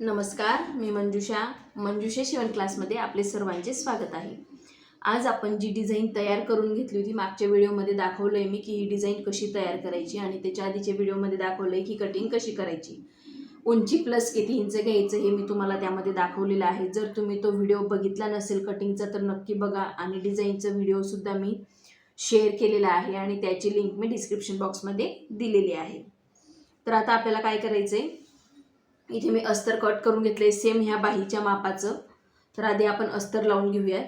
नमस्कार मी मंजुषा. मंजुषा शिवण क्लासमध्ये आपले सर्वांचे स्वागत आहे. आज आपण जी डिझाईन तयार करून घेतली होती मागच्या व्हिडिओमध्ये दाखवलं आहे मी की ही डिझाईन कशी तयार करायची आणि त्याच्या आधीच्या व्हिडिओमध्ये दाखवलं आहे की कटिंग कशी करायची. उंची प्लस किती इंच घ्यायचं हे मी तुम्हाला त्यामध्ये दाखवलेलं आहे. जर तुम्ही तो व्हिडिओ बघितला नसेल कटिंगचा तर नक्की बघा आणि डिझाईनचं व्हिडिओसुद्धा मी शेअर केलेला आहे आणि त्याची लिंक मी डिस्क्रिप्शन बॉक्समध्ये दिलेली आहे. तर आता आपल्याला काय करायचं आहे इथे मी अस्तर कट करून घेतले सेम ह्या बाहीच्या मापाचं. तर आधी आपण अस्तर लावून घेऊयात.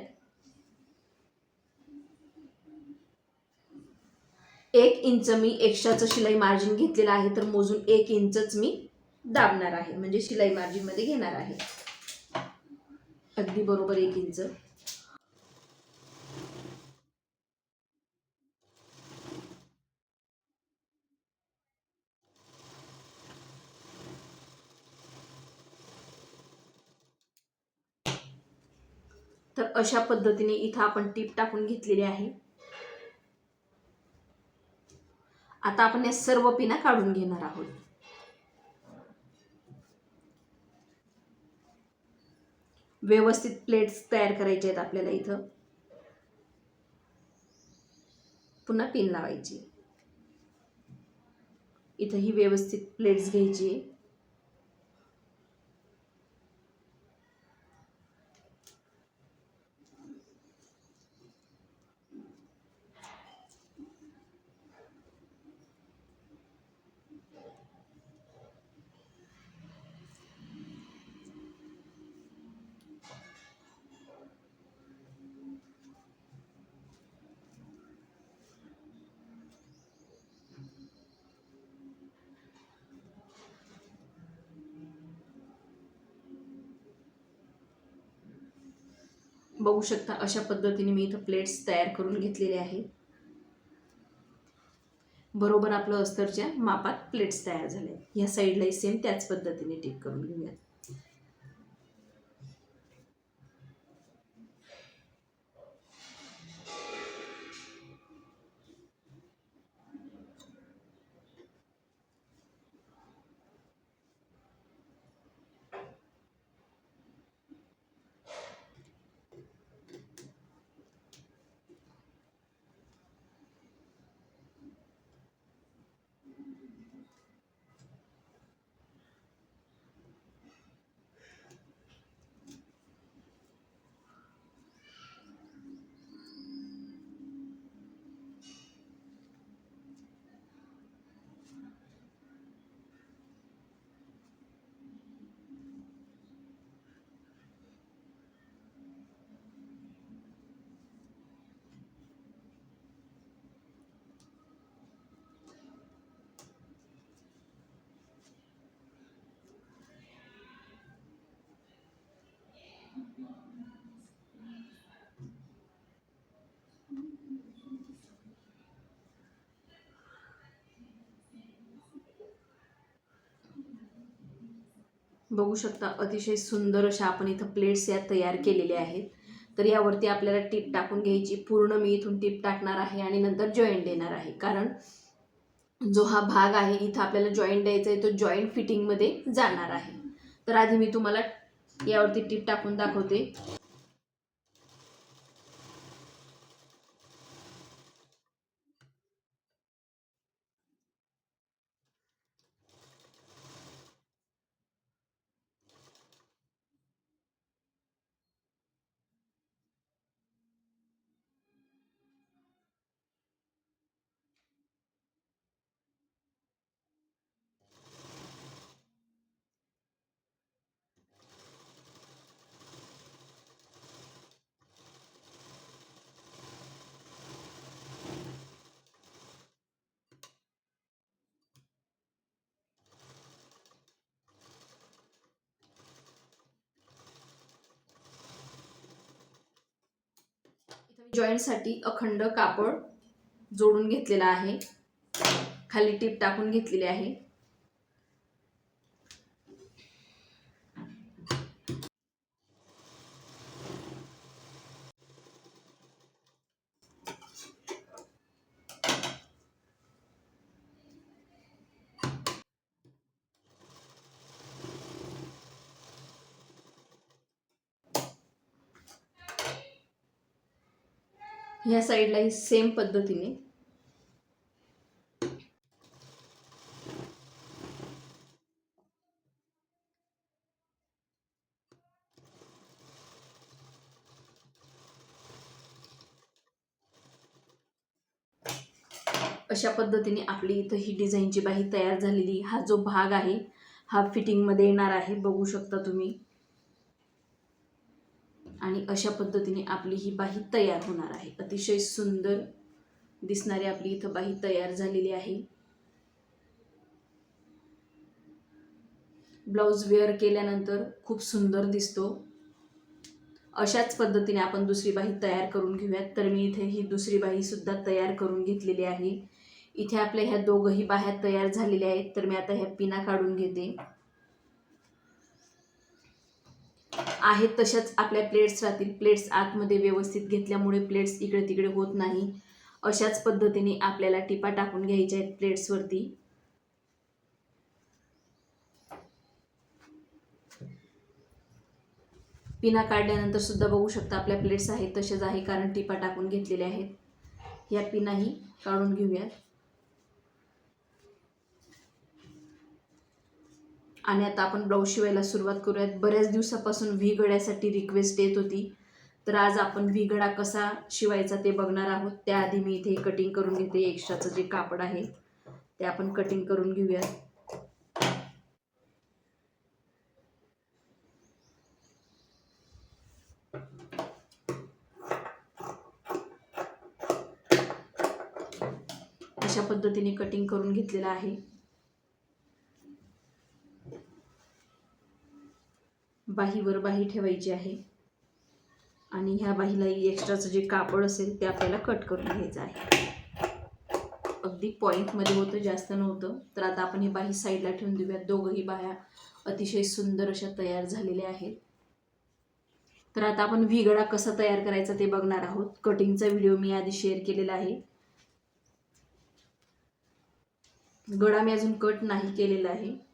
एक इंच मी एक्स्ट्राचं शिलाई मार्जिन घेतलेलं आहे तर मोजून एक इंचच मी दाबणार आहे. म्हणजे शिलाई मार्जिनमध्ये घेणार आहे. अगदी बरोबर एक इंच. तर अशा पद्धतीने इथं आपण टीप टाकून घेतलेली आहे. आता आपण या सर्व पिना काढून घेणार आहोत. व्यवस्थित प्लेट्स तयार करायचे आहेत आपल्याला इथं. पुन्हा पिन लावायची. इथं ही व्यवस्थित प्लेट्स घ्यायची. बघू शकता अशा पद्धतीने मी इथं प्लेट्स तयार करून घेतलेले आहेत. बरोबर आपलं अस्तरच्या मापात प्लेट्स तयार झाले ह्या साईडलाही सेम त्याच पद्धतीने टिक करून घेऊयात. बघू शकता अतिशय सुंदर अशा आपण इथं प्लेट्स या तयार केलेल्या आहेत. तर यावरती आपल्याला टीप टाकून घ्यायची. पूर्ण मी इथून टीप टाकणार आहे आणि नंतर जॉईंट देणार आहे. कारण जो हा भाग आहे इथं आपल्याला जॉईंट द्यायचा आहे तो जॉईंट फिटिंगमध्ये जाणार आहे. तर आधी मी तुम्हाला यावरती टीप टाकून दाखवते. जॉईंटसाठी अखंड कापड जोडून घेतलेला आहे. खाली टीप टाकून घेतलेली आहे. ह्या साईडलाही सेम पद्धतीने. अशा पद्धतीने आपली इथं ही डिझाईनची बाही तयार झालेली. हा जो भाग आहे हा फिटिंगमध्ये येणार आहे. बघू शकता तुम्ही. आणि अशा पद्धतीने आपली ही बाही तयार होणार आहे. अतिशय सुंदर दिसणारी आपली इथं बाही तयार झालेली आहे. ब्लाऊज वेअर केल्यानंतर खूप सुंदर दिसतो. अशाच पद्धतीने आपण दुसरी बाही तयार करून घेऊयात. तर मी इथे ही दुसरी बाहीसुद्धा तयार करून घेतलेली आहे. इथे आपल्या ह्या दोघंही बाह्या तयार झालेल्या आहेत. तर मी आता ह्या पिना काढून घेते. आहेत तशाच आपल्या प्लेट्स राहतील. प्लेट्स आतमध्ये व्यवस्थित घेतल्यामुळे प्लेट्स इकडे तिकडे होत नाही. अशाच पद्धतीने आपल्याला टिपा टाकून घ्यायच्या आहेत प्लेट्सवरती पिना काढल्यानंतर सुद्धा बघू शकता आपल्या प्लेट्स आहेत तसेच आहे कारण टिपा टाकून घेतलेल्या आहेत. ह्या पिनाही काढून घेऊयात. आणि आता आपण ब्लाऊज शिवायला सुरुवात करूयात. बऱ्याच दिवसापासून व्ही गड्यासाठी रिक्वेस्ट येत होती. तर आज आपण व्ही गडा कसा शिवायचा ते बघणार आहोत. त्याआधी मी इथे कटिंग करून घेते. एक्स्ट्राचं जे कापड आहे ते आपण कटिंग करून घेऊयात. अशा पद्धतीने कटिंग करून घेतलेलं आहे. बाहीवर बाही ठेवायची आहे. आणि ह्या बाहीला एक्स्ट्राचं जे कापड असेल ते आपल्याला कट करून घ्यायचं आहे. अगदी पॉईंटमध्ये होतं जास्त नव्हतं. तर आता आपण ही बाही साईडला ठेवून देऊयात. दोघंही बाह्या अतिशय सुंदर अशा तयार झालेल्या आहेत. तर आता आपण व्हिगडा कसा तयार करायचा ते बघणार आहोत. कटिंगचा व्हिडिओ मी आधी शेअर केलेला आहे. गडा मी अजून कट नाही केलेला आहे.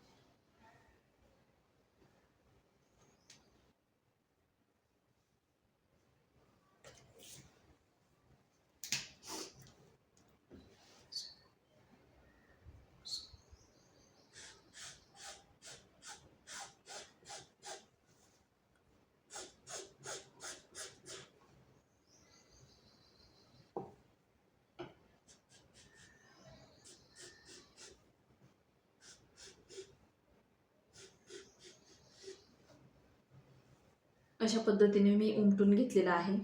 अशा पद्धतीने मी उमटून घेतलेला आहे?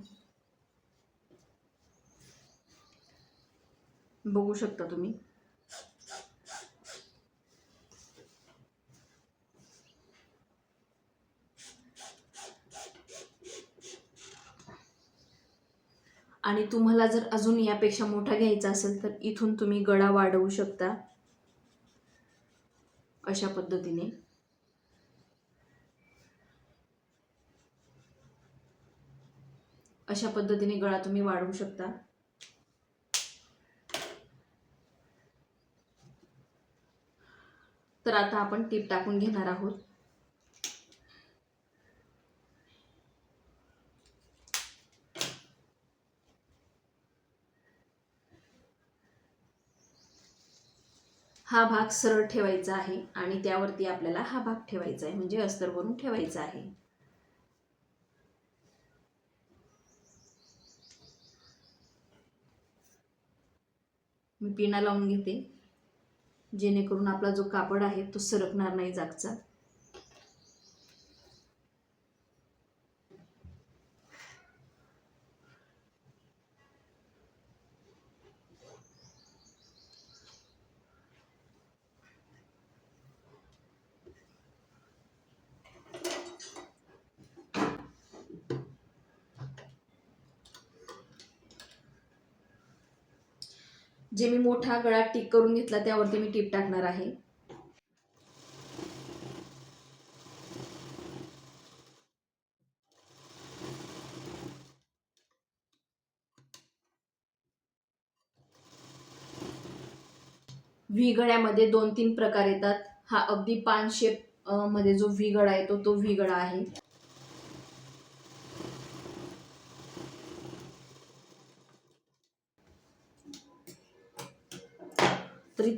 बघू शकता तुम्ही. आणि तुम्हाला जर अजून यापेक्षा मोठा घ्यायचा असेल तर इथून तुम्ही गळा वाढवू शकता. अशा पद्धतीने. अशा पद्धतीने गळा तुम्ही वाढवू शकता. तर आता आपण टीप टाकून घेणार आहोत. हा भाग सरळ ठेवायचा आहे आणि त्यावरती आपल्याला हा भाग ठेवायचा आहे म्हणजे अस्तरवरून ठेवायचा आहे. मी पिना लावून घेते. जेणेकरून आपला जो कापड आहे तो सरकणार नाही जागचा. जे मी मोठा गळा टिक करून घेतला त्यावरती मी टीप टाकणार आहे. व्ही गळ्यामध्ये दोन तीन प्रकार येतात. हा अगदी पान शेपमध्ये जो व्ही गळा येतो तो व्ही गळा आहे.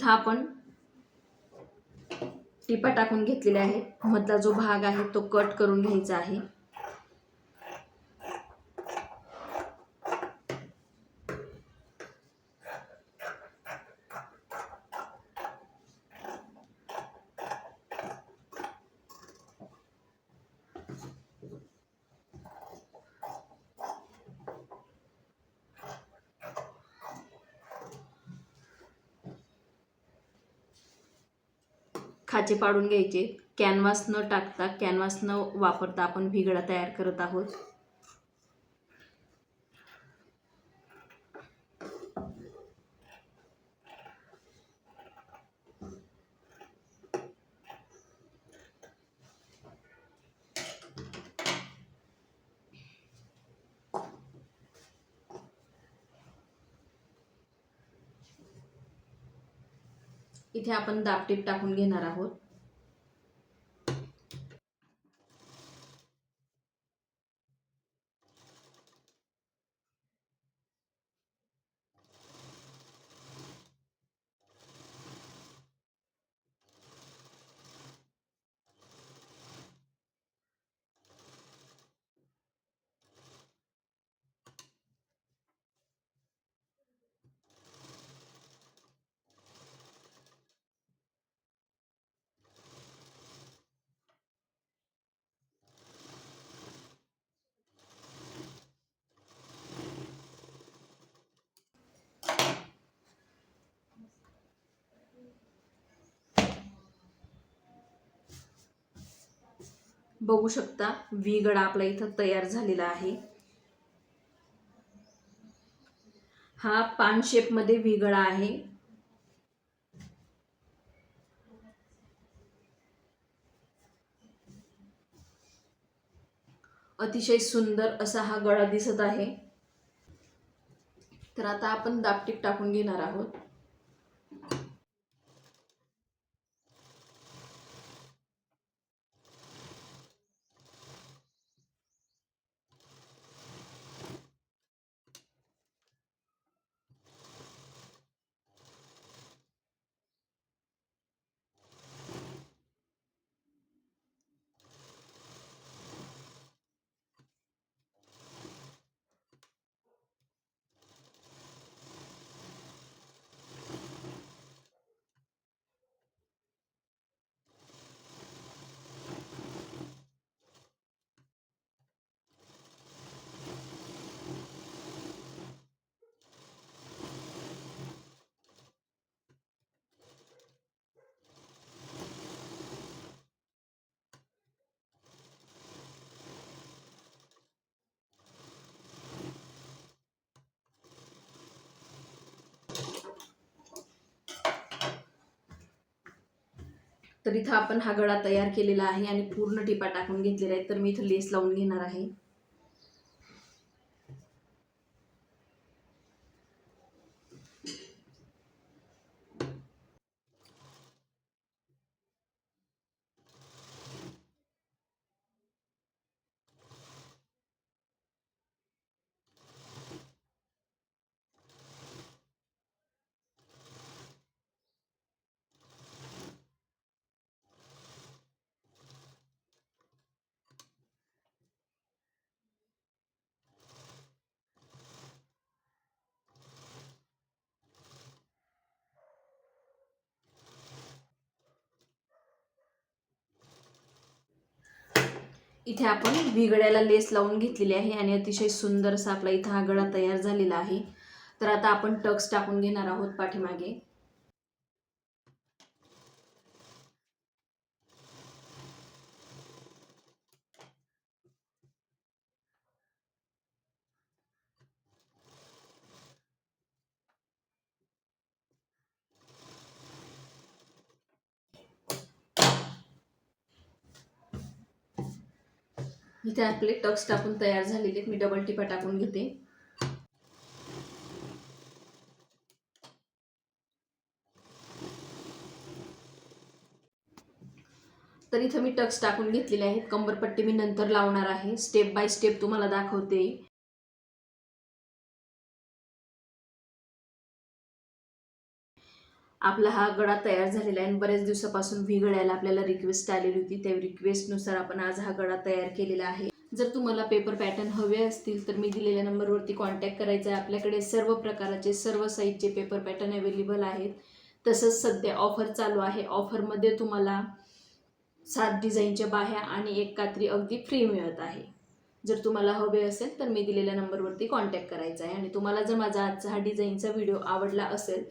इथं आपण टिपा टाकून घेतलेल्या आहेत. मधला जो भाग आहे तो कट करून घ्यायचा आहे. खाचे पाडून घ्यायचे. कॅनव्हास न टाकता कॅनव्हास न वापरता आपण भिगडा तयार करत आहोत. इथे आपण दापटीप टाकून घेणार आहोत. बघू शकता. व्ही गडा आपला इथं तयार झालेला आहे. हा पान शेपमध्ये व्ही गळा आहे. अतिशय सुंदर असा हा गळा दिसत आहे. तर आता आपण दापटीप टाकून घेणार आहोत. तर इथं आपण हा गळा तयार केलेला आहे आणि पूर्ण टिपा टाकून घेतलेला आहे तर मी इथं लेस लावून घेणार आहे. इथे आपण विगड्याला लेस लावून घेतलेली आहे आणि अतिशय सुंदर असा आपला इथं हा गळा तयार झालेला आहे. तर आता आपण टक्स टाकून घेणार आहोत पाठीमागे. इथे आपले टक्स टाकून तयार झालेले आहेत. मी डबल टिपा टाकून घेते. तर इथं मी टक्स टाकून घेतलेले आहेत. कंबरपट्टी मी नंतर लावणार आहे. स्टेप बाय स्टेप तुम्हाला दाखवते. आपला हा गळा तयार झालेला आहे आणि बऱ्याच दिवसापासून व्ही गळ्याला आपल्याला रिक्वेस्ट आलेली होती. त्या रिक्वेस्टनुसार आपण आज हा गळा तयार केलेला आहे. जर तुम्हाला पेपर पॅटर्न हवे असतील तर मी दिलेल्या नंबरवरती कॉन्टॅक्ट करायचा आहे. आपल्याकडे सर्व प्रकाराचे सर्व साईजचे पेपर पॅटर्न अवेलेबल आहेत. तसंच सध्या ऑफर चालू आहे. ऑफरमध्ये तुम्हाला सात डिझाईनच्या बाह्या आणि एक कात्री अगदी फ्री मिळत आहे. जर तुम्हाला हवे असेल तर मी दिलेल्या नंबरवरती कॉन्टॅक्ट करायचा आहे. आणि तुम्हाला जर माझा आजचा हा डिझाईनचा व्हिडिओ आवडला असेल